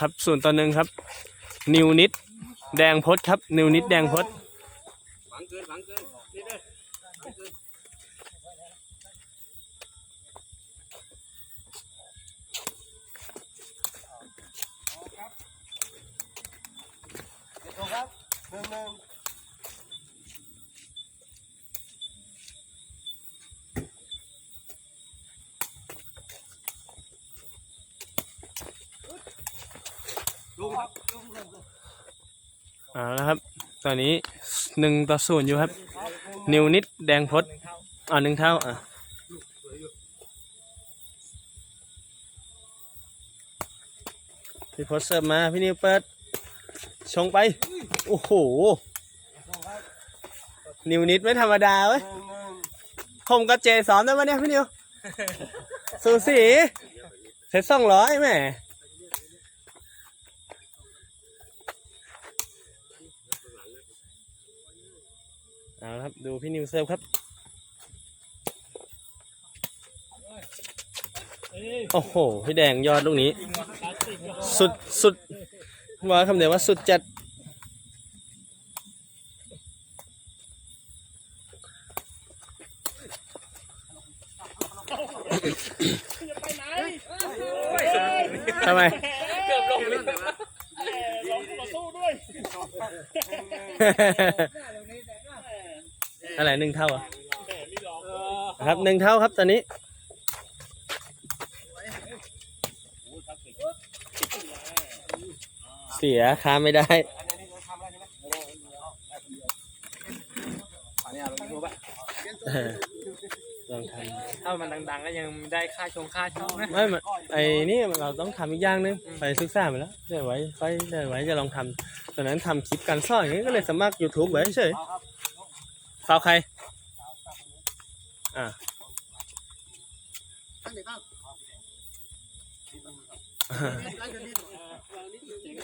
ครับ ส่วนต่อหนึ่งครับ นิวนิด แดงพดครับ นิวนิดแดงพดฝังเกินฝังเกินนี่เด้อฝังเกินครับหนึ่งหนึ่งลุงครับลุงลุง อ่าแล้วครับ ตอนนี้หนึ่งต่อศูนย์อยู่ครับ นิวนิดแดงพดอ่าหนึ่งเท่าอะพี่พดเสิร์ฟมา พี่นิวเปิด ชงไป โอ้โห นิวนิดไม่ธรรมดาเว้ยผมกับเจสอนได้ไหมเนี่ยพี่นิว สูสีเสร็จสองร้อยแหม่ เอาละครับ ดูพี่นิวเซิร์ฟครับ โอ้โห พี่แดงยอดลูกนี้ สุดสุดว่าคำเดียวว่าสุดจัด ทำไม เกือบลงเลย อะไรหนึ่งเท่าอะครับหนึ่งเท่าครับตอนนี้เสียค้าไม่ได้อันนี้เราดูป่ะเออลองทถ้ามันดังๆก็ยังได้ค่าชงค่าช่องนะำไม่มันไอ้นี่เราต้องทำอีกอย่างหนึงไปศึกษามาแล้วเดี๋ยวไว้ค่อยเดี๋ยวไว้จะลองทำตอนนั้นทำคลิปการสอนอย่างนี้ก็เลยสมัคร YouTube ไว้เฉยฟาวใคร อ่าตั้งเด็กตั้ง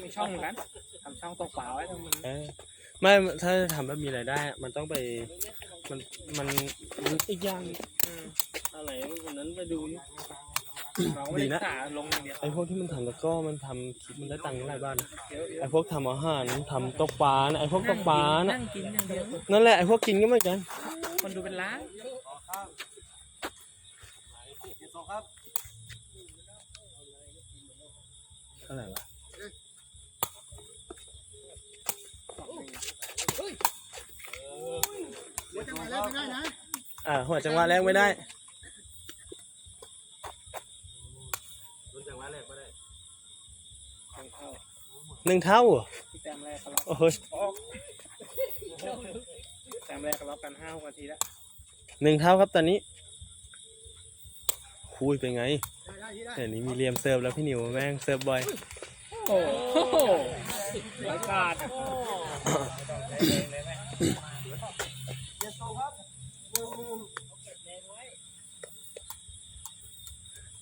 มีช่องเหมือนกันทำช่องตกเปล่าไว้ทำมันเออไม่ถ้าจะทำแบบมีรายได้อะมันต้องไป มันมันมันอีกอย่างอืมอะไรวันนั้นไปดูอยู่เราไม่ได้ศึกษาลงอย่างเดียวไอ้พวกที่มันทำแล้วก็มันทำคลิปมันได้ตังค์หลายบ้านนะเดี๋ยวไอ้พวกทำอาหารทำตกปลานะไอ้พวกตกปลานะนั่งกินอย่างเดียวนั่นแหละไอ้พวกกินก็เหมือนกัน คนดูเป็นล้านเจ็ดสองครับเท่าไหร่วะหัวจังหวะแรกไม่ได้นะ อ่าหัวจังหวะแรกไม่ได้หนึ่งเท่าเหรอที่แต้มแรกก็รับโอ้โหแต้มแรกก็รับกันห้านาทีแล้วหนึ่งเท่าครับตอนนี้คุยเป็นไงได้ได้ที่ได้เดี๋ยวนี้มีเรียมเซิร์ฟแล้วพี่นิวแม่งเซิร์ฟบ่อยโอ้โหรายการเจ็ดสองครับหนึ่ง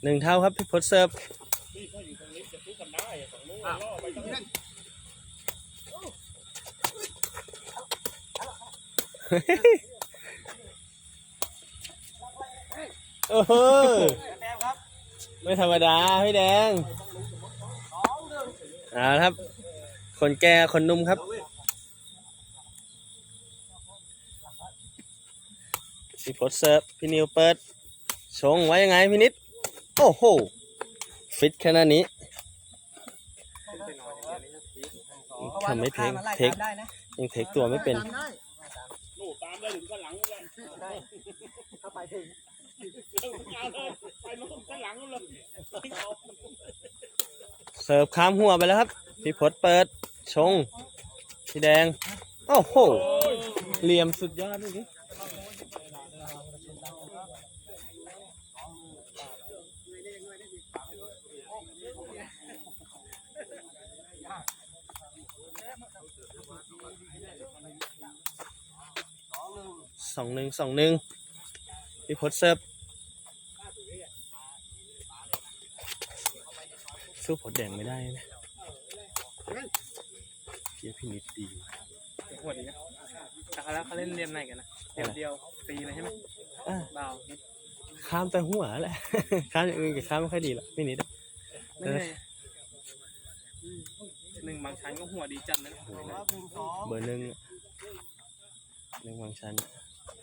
หนึ่งหนึ่งเท่าครับพี่พดเซิร์ฟ โอ้โหแต้มครับไม่ธรรมดาพี่แดงสองหนึ่งเอ่าครับ คนแก่คนหนุ่มครับพี่พดเซิร์ฟพี่นิวเปิด ชงไว้ยังไงพี่นิด โอ้โห ฟิตขนาดนี้ทำไม่เทคเทคได้นะยังเทคตัวไม่เป็น ตามได้ ลูกตามได้ถึงข้างหลังเลย ได้ถ้า ไปถึงเอาเลยไปลงข้างหลังเลยเสิร์ฟข้ามหัวไปแล้วครับ พี่พดเปิด ชง พี่แดง โอ้โหเหลี่ยมสุดยอดเลยนี่สองหนึ่งสองหนึ่ง พี่พดเสิร์ฟสู้ผดแดงไม่ได้นะเพียพี่นิดดีหัวดีนะแต่เขาแล้วเขาเล่นเรียนไหนกันนะเดียวเดียวตีเลยใช่ไหมอะเบาข้ามแต่หัวแหละข้ามอย่างอื่นกับข้ามไม่ค่อยดีหรอกพี่นิดไม่ได้หนึ่งบางชั้นก็หัวดีจัดเลยนะครับหนึ่งสองเบอร์หนึ่งอะหนึ่งบางชัน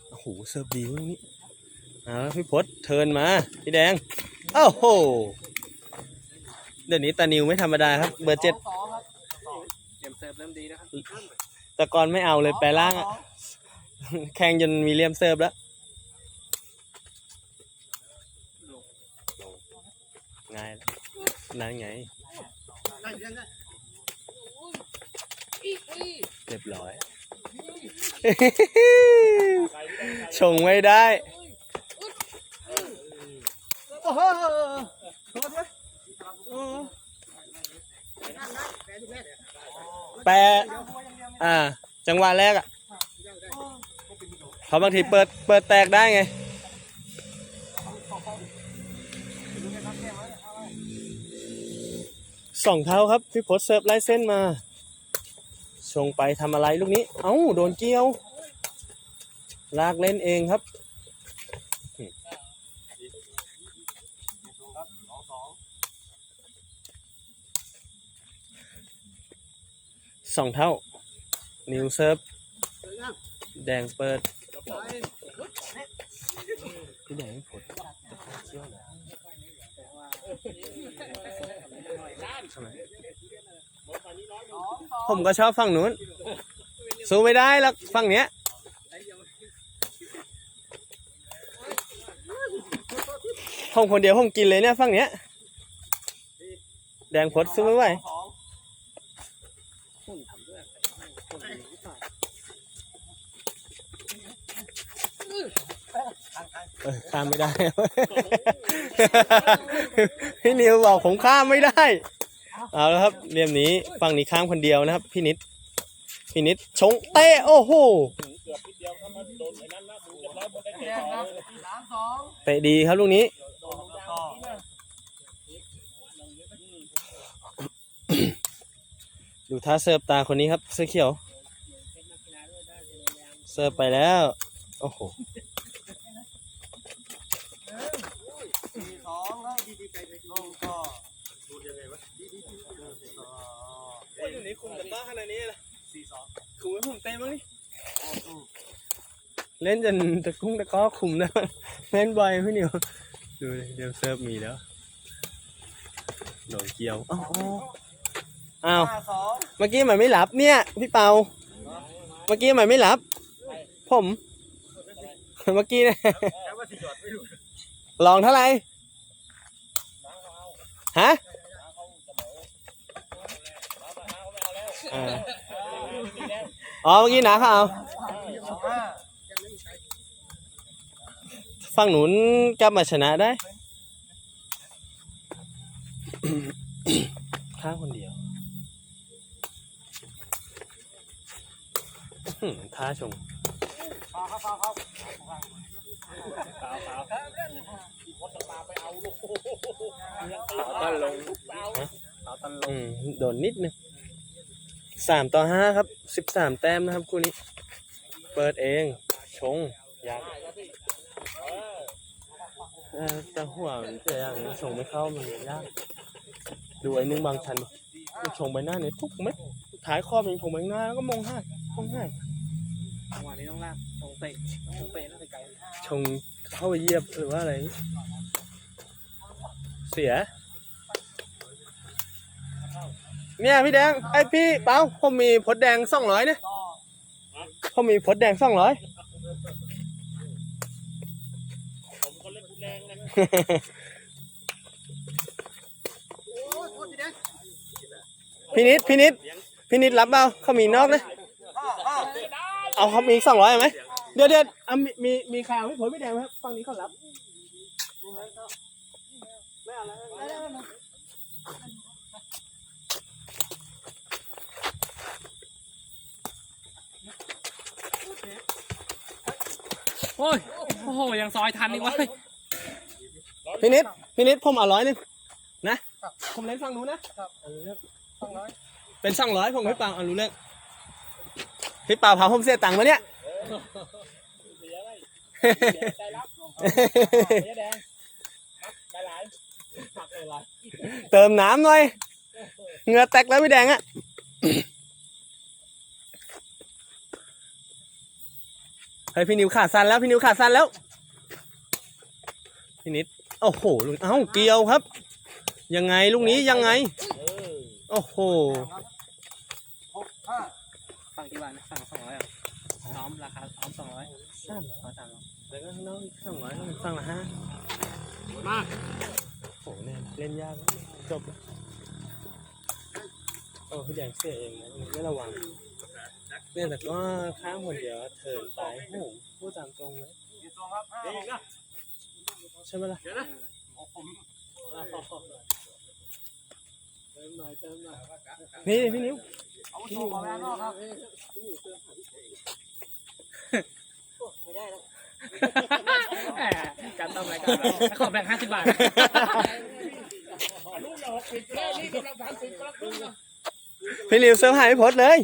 โอ้โหเสิร์ฟดีตรงนี้ เอาละพี่พศเทิร์นมา พี่แดงโอ้โห เดี๋ยวนี้ตานิวไม่ธรรมดาครับ เบอร์เจ็ดสองครับเตรียมเสิร์ฟเริ่มดีนะครับแต่ก่อนไม่เอาเลยแปลร่างอะแข่งจนมีเลียมเซิร์ฟแล้วลงง่ายแล้วนั่นไงได้เรื่องได้เรียบร้อย ชงไม่ได้ โอ้โหโทษไหมแปลอ่า จังหวะแรกอะเขาบางทีเปิดเปิดแตกได้ไงสองเท้าครับ พี่พศเซิร์ฟไล่เส้นมา ชงไปทำอะไรลูกนี้ เอ้า โดนเกี่ยว ลากเล่นเองครับ สองเท่า นิวเซิร์ฟ แดงเปิดพี่แดงผลเชี่ยวนะทำไมผมก็ชอบฝั่งนู้น สู้ไม่ได้แล้วฝั่งเนี้ยผมคนเดียวผมกินเลยเนี่ยฝั่งเนี้ย แดงพดสู้ไม่ไหว สองหุ่นทำด้วยไรหุ่นดีที่สุดเออข้ามไม่ได้ พี่นิวบอกผมข้ามไม่ได้ เอาแล้วครับเรียมนี้ฝั่งนี้ข้ามคนเดียวนะครับ พี่นิด พี่นิดชงเตะโอ้โหเตะดีครับลูกนี้ ต่อ ดูท่าเสิร์ฟตาคนนี้ครับเสื้อเขียว เสิร์ฟไปแล้ว โอ้โหสี่สองแล้วดีดีใจใจลงก็ดูยังไงวะดีดีดีต่อโอ้ยอยู่นี่คุมกันมากขนาดนี้เลยสี่สองคุมให้ผมเต็มมั้งนี่เล่นจนตะกุ้งตะก้อคุมนะเล่นบ่อยพี่นิวดูดิเดี๋ยวเซิร์ฟมีแล้วโดนเกี่ยวอ้าวอ้าว มื่อกี้มันไม่หลับเนี่ย พี่เปา เมื่อกี้มันไม่หลับ ผม เมื่อกี้เนี่ยลองเท่าไหร่ฮะอ๋อเมื่อกี้หนาเขาเอาวฝั่งหนุนกลับมาชนะได้ข้างคนเดียว ท้าชงพาครับพาครับขาตันลงขาตันลงอืมโดนนิดนึงสามต่อห้าครับสิบสามแต้มนะครับคู่นี้ เปิดเอง ชงยากเออแต่หัวมันเสียอย่างนี้ชงไม่เข้ามันยากดูไอ้นึงบางชันดิมันชงไปหน้าเนี่ยทุกเม็ดท้ายข้อเป็นชงไปข้างหน้าแล้วก็มองห้ายมองห้า เตะตรงเตะน่าจะไกลชงเข้าไปเหยียบหรือว่าอะไร เสีย เนี่ยพี่แดงไอพี่เปาผมมีพดแดงสองร้อยเนี่ยผมมีพดแดงสองร้อยโอ้ยโทษทีเด็กพี่นิดพี่นิดพี่นิดรับเปล่าเขามีนอกนะห้าห้าเอาเขามีสองร้อยไหม ดี๋ยวเดี๋ยวเอามีมีมีข่าวพี่ผลพี่แดงไหมครับฝั่งนี้เขารับโอ้ยโอ้โหยังซอยทันอีกวะพี่นิดพี่นิดผมเอาร้อยหนึงนะผมเล่นฝั่งนู้นนะเอารู้เรื่องสองร้อยเป็นสองร้อยผมให้เปล่าเอารู้เรื่องพี่เปล่าพาผมเสียตังค์มาเนี่ย เติมน้ำหน่อยเหงื่อแตกแล้วพี่แดงอะเฮ้ยพี่นิวขาสั้นแล้วพี่นิวขาสั้นแล้วพี่นิดโอ้โหลุงเอ้าเกี่ยวครับ ยังไงลูกนี้ยังไงโอ้โหหกห้าฝั่งกี่บาทนะฝั่งสองร้อยอะ ซ้อมราคาซ้อมสองร้อยสามขอสามร้อยแล้วก็ข้างนอกสองร้อยฝั่งละห้ามาโอ้โหเนี่ยเล่นยากจบแล้วโอ้พี่แดงเสียเองนะไม่ระวังเนี่ยแต่ก็ข้ามคนเดียวเถินไปโอ้โหพูดตามตรงเลยสี่สองครับห้าหกนะใช่ไหมล่ะเดี๋ยวนะผมนี่พี่นิ้วเอาส่งมาแล้วนอกครับแหมการต้มรายการเราขอแบ่งห้าสิบบาทพี่นิวเซิร์ฟหายพี่พดเลย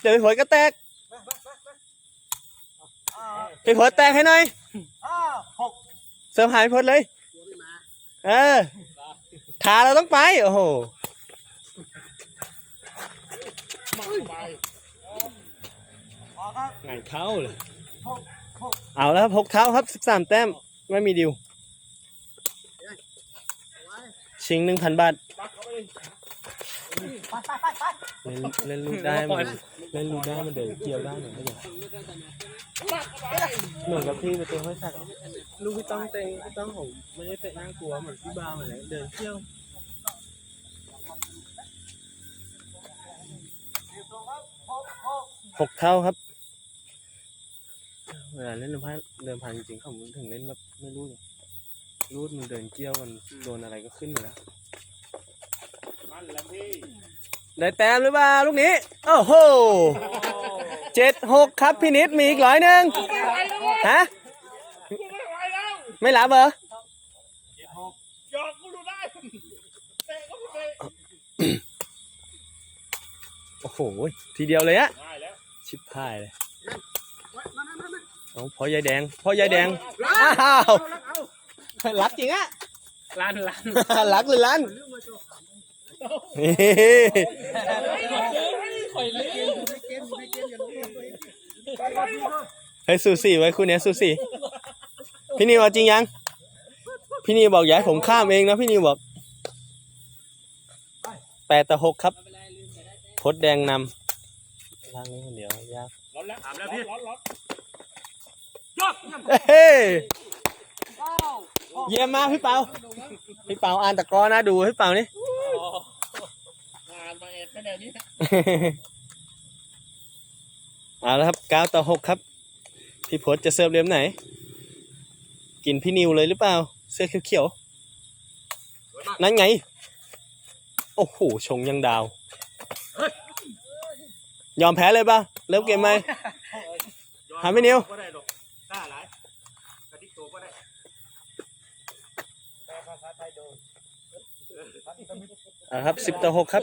เดี๋ยวพี่พดก็แตกห้าพี่พดแตกให้หน่อยห้าหกเซิร์ฟหายพี่พดเลย เออทาเราต้องไป โอ้โหออกครับงานเข้าเลยหกหก เอาแล้วครับหกเท้าครับสิบสามแต้ม ไม่มีดิว ชิงหนึ่งพันบาท เล่นเล่นลูกได้มันเล่นลูกได้มันเดินเกี่ยวได้เหมือนกันเหมือนกับพี่ประตูห้อยสัตว์ลูกพี่ต้องเตะพี่ต้องผมไม่ได้เตะน่ากลัวเหมือนพี่บาเหมือนเลยเดินเที่ยวหกหกหกเท่าครับ เวลาเล่นเดิมพันเดิมพันจริงๆเขาถึงเล่นแบบไม่รู้เลยรูดมันเดินเกี่ยวมันโดนอะไรก็ขึ้นไปแล้วมันแหละพี่ได้แต้มหรือเปล่าลูกนี้โอ้โหเจ็ดหกครับพี่นิดมีอีกร้อยหนึ่งฮะไม่รับเหรอเจ็ดหกยอมกูดูได้เตะก็ไม่เตะโอ้โหทีเดียวเลยอะได้แล้วชิบหายเลย เอาพ่อยายแดงพ่อยายแดงอ้าวรักจริงอะร้านร้านรักหรือลั่นข่อยลืมเฮ้ยสูสีไว้คู่เนี้ยสูสีพี่นิวเอาจริงยัง พี่นิวบอกอย้ายผมข้ามเองนะพี่นิวบอกแปดต่อหกครับพดแดงนำล่างนี้คนเดียวยากร้อนแล้วถามแล้วพี่ เฮ้ยเก้าเยี่ยมมากพี่เปาพี่เปาอ่านตะกร้อนะดูพี่เปานี่งานมาเอ็ดแค่เดี๋ยวนี้นะเอาแล้วครับเก้าต่อหกครับ พี่พศจะเสิร์ฟเลี้ยมไหน กินพี่นิวเลยหรือเปล่า เสื้อเขียวๆนั่นไง โอ้โห ชงยังดาว ยอมแพ้เลยป่ะ เริ่มเกมไหมหาไม่นิว ก็ได้หรอกกล้าหลายกระดิกตัวก็ได้แต่ภาษาไทยโดน อ่าครับสิบต่อหกครับ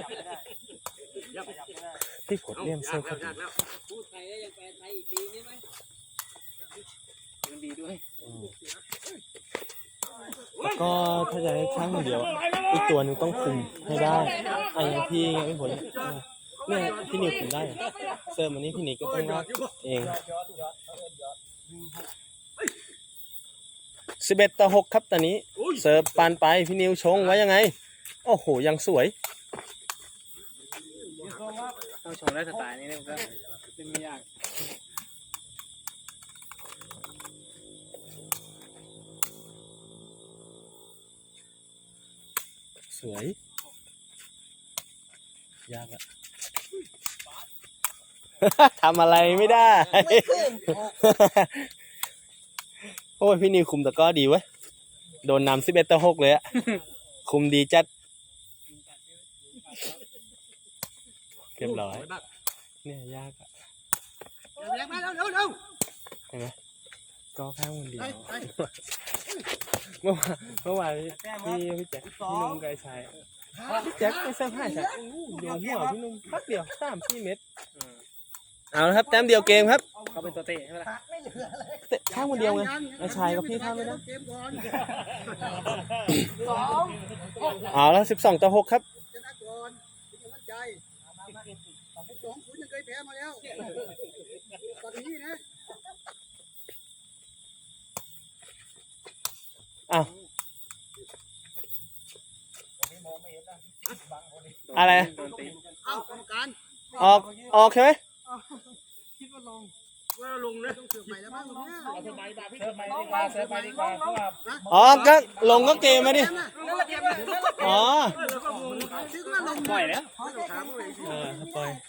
ยับยับไม่ได้พี่พศเลี่ยมเสิร์ฟครับยากแล้วมันดีด้วยแล้วก็ถ้าจะให้ช่างคนเดียว อีกตัวหนึงต้องคุมให้ได้อะอย่างพี่ไงพี่ผลอ่าเนี่ยพี่นิวคุมได้อะเสิร์ฟมันนี้พี่นิวก็ต้องรับเองสิบเอ็ดต่อหกครับตอนนี้เสิร์ฟปานไปพี่นิวชงไว้ยังไง โอ้โห ยังสวยต้องชมได้สไตล์นี้เนี่ยก็เป็นไม่ยากสวย ยากอะทำอะไรไม่ได้ โอ้ย พี่นิวคุมตะกร้อดีเว้ย โดนนำสิบเอ็ดต่อหกเลยอะคุมดีจัดเรี ยบร้อย เนี่ยยากอะเร็วมาเร็วเร็วเร็วเห็นไหมก็ข้างคนเดียวเมื่อวานเมื่อวานพี่พี่แจ็คพี่นุ่มไกลชายพี่แจ็คไปเซอร์ไพรส์ฉันโดนหัวพี่นุ่มพักเดียวสามสี่เม็ดเอาละครับแต้มเดียวเกมครับเขาเป็นตัวเตะใช่ไหมล่ะเตะข้างคนเดียวไงไอ้ชายกับพี่ข้ามไม่ได้สองเอาละสิบสองต่อหกครับ ชนะก่อนเป็นกำลังใจ ตอนนี้นะอ้าวอะไรโดนตีเอ้ากรรมการออกออกใช่ไหมคิดว่าลงว่าลงนะต้องเสือกใหม่แล้วบ้างเนี่ยเอาเธอไปมาพี่เธอไปดีกว่าเธอไปดีกว่าเพราะว่าอ๋อก็ลงก็เกมมาดิอ๋อคิดว่าลงปล่อยแล้วเออปล่อยหา